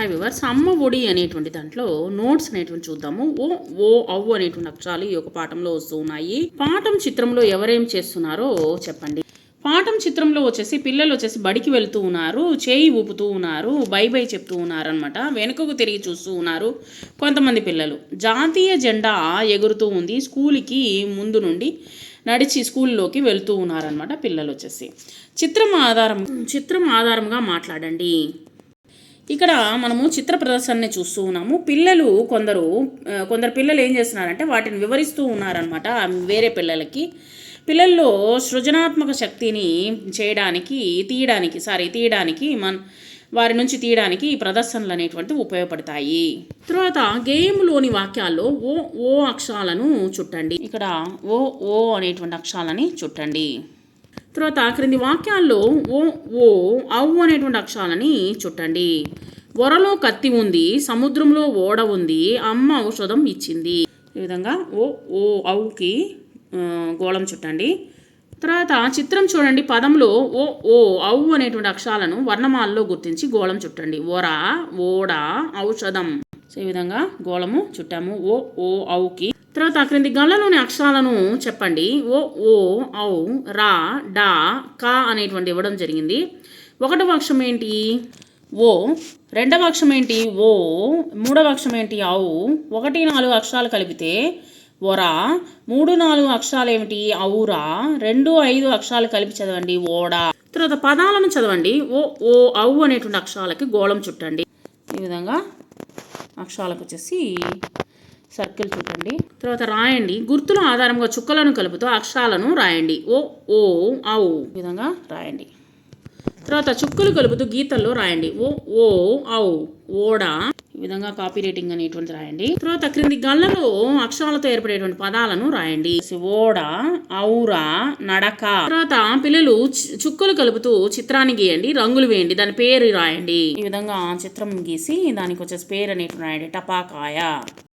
High viewers అమ్మ ఒడి అనేటువంటి దాంట్లో నోట్స్ అనేటువంటి చూద్దాము. ఓ ఓ అవ్వు అనేటువంటి అక్షరాలు ఈ యొక్క పాఠంలో వస్తూ ఉన్నాయి. పాఠం చిత్రంలో ఎవరేం చేస్తున్నారో చెప్పండి. పాఠం చిత్రంలో వచ్చేసి పిల్లలు వచ్చేసి బడికి వెళ్తూ ఉన్నారు చేయి ఊపుతూ ఉన్నారు బై బై చెప్తూ ఉన్నారు అనమాట వెనుకకు తిరిగి చూస్తూ ఉన్నారు కొంతమంది పిల్లలు. జాతీయ జెండా ఎగురుతూ ఉంది. స్కూల్కి ముందు నుండి నడిచి స్కూల్లోకి వెళ్తూ ఉన్నారనమాట పిల్లలు వచ్చేసి. చిత్రం ఆధారం చిత్రం ఆధారంగా మాట్లాడండి. ఇక్కడ మనము చిత్ర ప్రదర్శనని చూస్తూ ఉన్నాము. పిల్లలు కొందరు కొందరు పిల్లలు ఏం చేస్తున్నారంటే వాటిని వివరిస్తూ ఉన్నారనమాట వేరే పిల్లలకి. పిల్లల్లో సృజనాత్మక శక్తిని చేయడానికి తీయడానికి సారీ తీయడానికి మన వారి నుంచి తీయడానికి ఈ ప్రదర్శనలు అనేటువంటివి ఉపయోగపడతాయి. తర్వాత గేమ్లోని వాక్యాల్లో ఓ ఓ అక్షరాలను చుట్టండి. ఇక్కడ ఓ ఓ అనేటువంటి అక్షరాలని చుట్టండి. తర్వాత క్రింది వాక్యాల్లో ఓ ఓ అవు అనేటువంటి అక్షరాలని చుట్టండి. వరలో కత్తి ఉంది సముద్రంలో ఓడ ఉంది అమ్మ ఔషధం ఇచ్చింది. ఈ విధంగా ఓ ఓ అవుకి గోళం చుట్టండి. తర్వాత చిత్రం చూడండి పదంలో ఓ ఓ అవు అనేటువంటి అక్షరాలను వర్ణమాలలో గుర్తించి గోళం చుట్టండి. ఒర ఓడ ఔషధం. సో ఈ విధంగా గోళము చుట్టాము. ఓ ఓ అవుకి తర్వాత క్రింది గళ్ళలోని అక్షరాలను చెప్పండి. ఓ ఓ ఔ రా డా కా అనేటువంటి ఇవ్వడం జరిగింది. ఒకటవ అక్షరం ఏంటి? ఓ. రెండవ అక్షరం ఏంటి? ఓ. మూడవ అక్షరం ఏంటి? ఔ. ఒకటి నాలుగు అక్షరాలు కలిపితే ఒరా మూడు నాలుగు అక్షరాలు ఏమిటి? ఔరా రెండు ఐదు అక్షరాలు కలిపి చదవండి. ఓడా తర్వాత పదాలను చదవండి. ఓ ఓ ఔ అనేటువంటి అక్షరాలకి గోళం చుట్టండి. ఈ విధంగా అక్షరాలకు వచ్చేసి సర్కిల్ చూడండి. తర్వాత రాయండి. గుర్తుల ఆధారంగా చుక్కలను కలుపుతూ అక్షరాలను రాయండి. ఓ ఓ ఔ. విధంగా రాయండి. తర్వాత చుక్కలు కలుపుతూ గీతల్లో రాయండి. ఓ ఓ ఔ ఓడ. ఈ విధంగా కాపీ రేటింగ్ అనేటువంటి రాయండి. తర్వాత క్రింది గళ్ళలో అక్షరాలతో ఏర్పడేటువంటి పదాలను రాయండి. ఓడ ఔరా నడక. తర్వాత పిల్లలు చుక్కలు కలుపుతూ చిత్రాన్ని గీయండి. రంగులు వేయండి. దాని పేరు రాయండి. ఈ విధంగా చిత్రం గీసి దానికి వచ్చేసి పేరు అనేటువంటి రాయండి. టపాకాయ.